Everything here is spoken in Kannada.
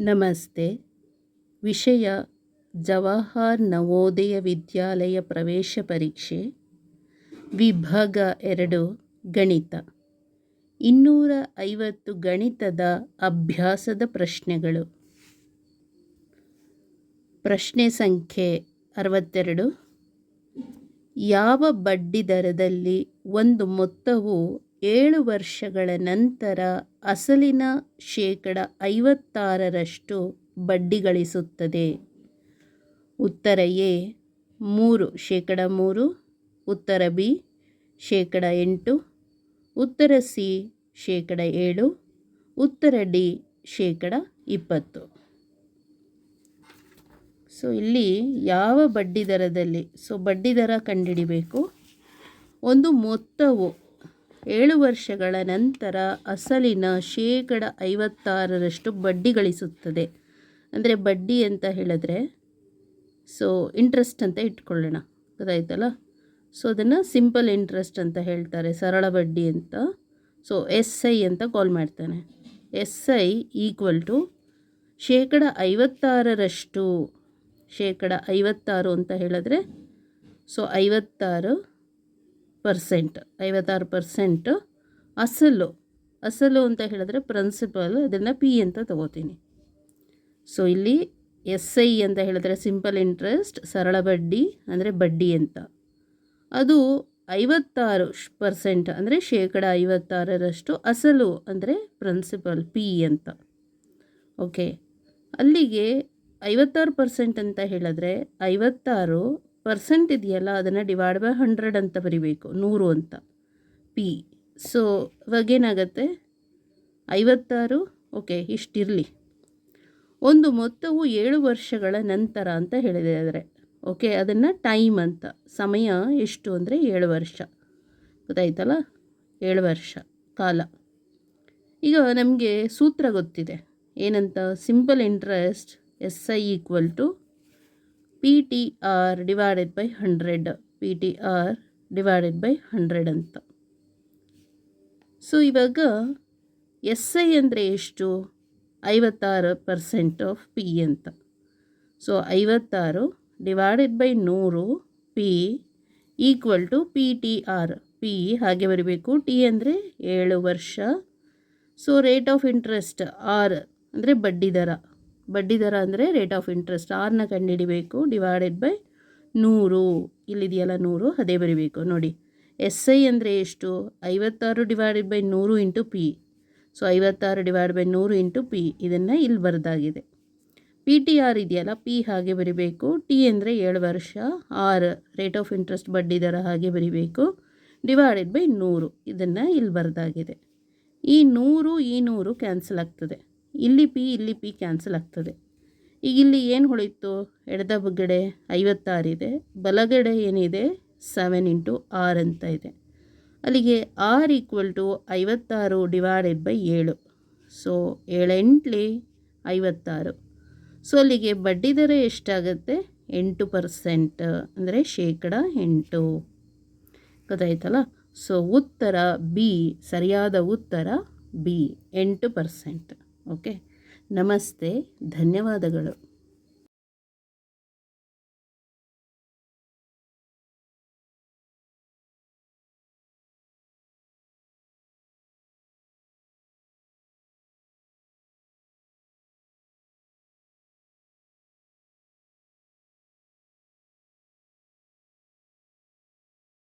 ನಮಸ್ತೆ. ವಿಷಯ ಜವಾಹರ್ ನವೋದಯ ವಿದ್ಯಾಲಯ ಪ್ರವೇಶ ಪರೀಕ್ಷೆ, ವಿಭಾಗ ಎರಡು, ಗಣಿತ. ಇನ್ನೂರ ಐವತ್ತು ಗಣಿತದ ಅಭ್ಯಾಸದ ಪ್ರಶ್ನೆಗಳು. ಪ್ರಶ್ನೆ ಸಂಖ್ಯೆ ಅರವತ್ತೆರಡು. ಯಾವ ಬಡ್ಡಿದರದಲ್ಲಿ ಒಂದು ಮೊತ್ತವು ಏಳು ವರ್ಷಗಳ ನಂತರ ಅಸಲಿನ ಶೇಕಡ ಐವತ್ತಾರರಷ್ಟು ಬಡ್ಡಿ ಗಳಿಸುತ್ತದೆ ಉತ್ತರ ಎ, ಮೂರು, ಶೇಕಡ ಮೂರು, ಉತ್ತರ ಬಿ, ಶೇಕಡ ಎಂಟು, ಉತ್ತರ ಸಿ, ಶೇಕಡ ಏಳು, ಉತ್ತರ ಡಿ, ಶೇಕಡ ಇಪ್ಪತ್ತು. ಸೊ, ಇಲ್ಲಿ ಯಾವ ಬಡ್ಡಿದರದಲ್ಲಿ ಸೊ ಬಡ್ಡಿದರ ಕಂಡುಹಿಡಿಬೇಕು. ಒಂದು ಮೊತ್ತವು ಏಳು ವರ್ಷಗಳ ನಂತರ ಅಸಲಿನ ಶೇಕಡ ಐವತ್ತಾರರಷ್ಟು ಬಡ್ಡಿ ಗಳಿಸುತ್ತದೆ. ಅಂದರೆ ಬಡ್ಡಿ ಅಂತ ಹೇಳಿದ್ರೆ ಸೊ ಇಂಟ್ರೆಸ್ಟ್ ಅಂತ ಇಟ್ಕೊಳ್ಳೋಣ. ಗೊತ್ತಾಯ್ತಲ್ಲ? ಸೊ ಅದನ್ನು ಸಿಂಪಲ್ ಇಂಟ್ರೆಸ್ಟ್ ಅಂತ ಹೇಳ್ತಾರೆ, ಸರಳ ಬಡ್ಡಿ ಅಂತ. ಸೊ ಎಸ್ ಐ ಅಂತ ಕಾಲ್ ಮಾಡ್ತಾನೆ. ಎಸ್ ಐ ಈಕ್ವಲ್ ಟು ಶೇಕಡ ಐವತ್ತಾರರಷ್ಟು, ಶೇಕಡ ಐವತ್ತಾರು ಅಂತ ಹೇಳಿದ್ರೆ ಸೊ ಐವತ್ತಾರು ಪರ್ಸೆಂಟ್, ಐವತ್ತಾರು ಪರ್ಸೆಂಟ್ ಅಸಲು ಅಸಲು ಅಂತ ಹೇಳಿದ್ರೆ ಪ್ರಿನ್ಸಿಪಲ್ ಅದನ್ನು ಪಿ ಅಂತ ತಗೋತೀನಿ. ಸೊ ಇಲ್ಲಿ ಎಸ್ ಐ ಅಂತ ಹೇಳಿದ್ರೆ ಸಿಂಪಲ್ ಇಂಟ್ರೆಸ್ಟ್ ಸರಳ ಬಡ್ಡಿ ಅಂದರೆ ಬಡ್ಡಿ ಅಂತ. ಅದು ಐವತ್ತಾರು ಪರ್ಸೆಂಟ್ ಅಂದರೆ ಶೇಕಡ ಐವತ್ತಾರರಷ್ಟು ಅಸಲು ಅಂದರೆ ಪ್ರಿನ್ಸಿಪಲ್ ಪಿ ಅಂತ. ಓಕೆ ಅಲ್ಲಿಗೆ ಐವತ್ತಾರು ಪರ್ಸೆಂಟ್ ಅಂತ ಹೇಳಿದ್ರೆ ಐವತ್ತಾರು ಪರ್ಸೆಂಟ್ ಇದೆಯಲ್ಲ, ಅದನ್ನು ಡಿವೈಡ್ ಬೈ ಹಂಡ್ರೆಡ್ ಅಂತ ಬರಿಬೇಕು, ನೂರು ಅಂತ. ಪಿ. ಸೊ ಇವಾಗೇನಾಗತ್ತೆ ಐವತ್ತಾರು, ಓಕೆ, ಇಷ್ಟಿರಲಿ. ಒಂದು ಮೊತ್ತವು ಏಳು ವರ್ಷಗಳ ನಂತರ ಅಂತ ಹೇಳಿದರೆ ಓಕೆ, ಅದನ್ನು ಟೈಮ್ ಅಂತ. ಸಮಯ ಎಷ್ಟು ಅಂದರೆ ಏಳು ವರ್ಷ. ಗೊತ್ತಾಯ್ತಲ್ಲ? ಏಳು ವರ್ಷ ಕಾಲ. ಈಗ ನಮಗೆ ಸೂತ್ರ ಗೊತ್ತಿದೆ. ಏನಂತ? Simple interest S I equal to P T R divided by hundred P T R divided by hundred ಅಂತ. ಸೊ ಇವಾಗ ಎಸ್ ಐ ಅಂದರೆ ಎಷ್ಟು? ಐವತ್ತಾರು ಪರ್ಸೆಂಟ್ ಆಫ್ ಪಿ ಅಂತ. ಸೊ ಐವತ್ತಾರು ಡಿವೈಡೆಡ್ ಬೈ ನೂರು P equal to P T R P ಹಾಗೆ ಬರಬೇಕು. ಟಿ ಅಂದರೆ ಏಳು ವರ್ಷ. So rate of interest R ಅಂದರೆ ಬಡ್ಡಿ ದರ. ಬಡ್ಡಿ ದರ ಅಂದರೆ ರೇಟ್ ಆಫ್ ಇಂಟ್ರೆಸ್ಟ್ ಆರನ್ನ ಕಂಡುಹಿಡಿಬೇಕು ಡಿವೈಡೆಡ್ ಬೈ ನೂರು. ಇಲ್ಲಿದೆಯಲ್ಲ ನೂರು, ಅದೇ ಬರಿಬೇಕು. ನೋಡಿ ಎಸ್ ಐ ಅಂದರೆ ಎಷ್ಟು? ಐವತ್ತಾರು ಡಿವೈಡೆಡ್ ಬೈ ನೂರು ಇಂಟು ಪಿ ಸೊ ಐವತ್ತಾರು ಡಿವೈಡ್ ಬೈ ನೂರು ಇಂಟು ಪಿ ಇದನ್ನು ಇಲ್ಲಿ ಬರೆದಾಗಿದೆ. ಪಿ ಟಿ ಆರ್ ಇದೆಯಲ್ಲ ಪಿ ಹಾಗೆ ಬರಿಬೇಕು. ಟಿ ಅಂದರೆ ಏಳು ವರ್ಷ. ಆರ್ ರೇಟ್ ಆಫ್ ಇಂಟ್ರೆಸ್ಟ್ ಬಡ್ಡಿ ದರ ಹಾಗೆ ಬರಿಬೇಕು. ಡಿವೈಡೆಡ್ ಬೈ ನೂರು. ಇದನ್ನು ಇಲ್ಲಿ ಬರೆದಾಗಿದೆ. ಈ ನೂರು ಈ ನೂರು ಕ್ಯಾನ್ಸಲ್ ಆಗ್ತದೆ. ಇಲ್ಲಿ ಪಿ ಇಲ್ಲಿ ಪಿ ಕ್ಯಾನ್ಸಲ್ ಆಗ್ತದೆ. ಈಗ ಇಲ್ಲಿ ಏನು ಹೊಳಿತು? ಎಡದ ಬಗ್ಗಡೆ ಐವತ್ತಾರಿದೆ ಬಲಗಡೆ ಏನಿದೆ? ಸೆವೆನ್ ಇಂಟು ಆರ್ ಅಂತ ಇದೆ. ಅಲ್ಲಿಗೆ ಆರ್ ಈಕ್ವಲ್ ಟು ಐವತ್ತಾರು ಡಿವೈಡೆಡ್ ಬೈ ಏಳು. ಸೊ ಏಳೆಂಟ್ಲಿ ಐವತ್ತಾರು. ಸೊ ಅಲ್ಲಿಗೆ ಬಡ್ಡಿ ದರ ಎಷ್ಟಾಗುತ್ತೆ? ಎಂಟು ಪರ್ಸೆಂಟ್ ಅಂದರೆ ಶೇಕಡ ಎಂಟು. ಗೊತ್ತಾಯ್ತಲ್ಲ? ಸೊ ಉತ್ತರ ಬಿ ಸರಿಯಾದ ಉತ್ತರ ಬಿ ಎಂಟು ಪರ್ಸೆಂಟ್ ಓಕೆ ನಮಸ್ತೆ ಧನ್ಯವಾದಗಳು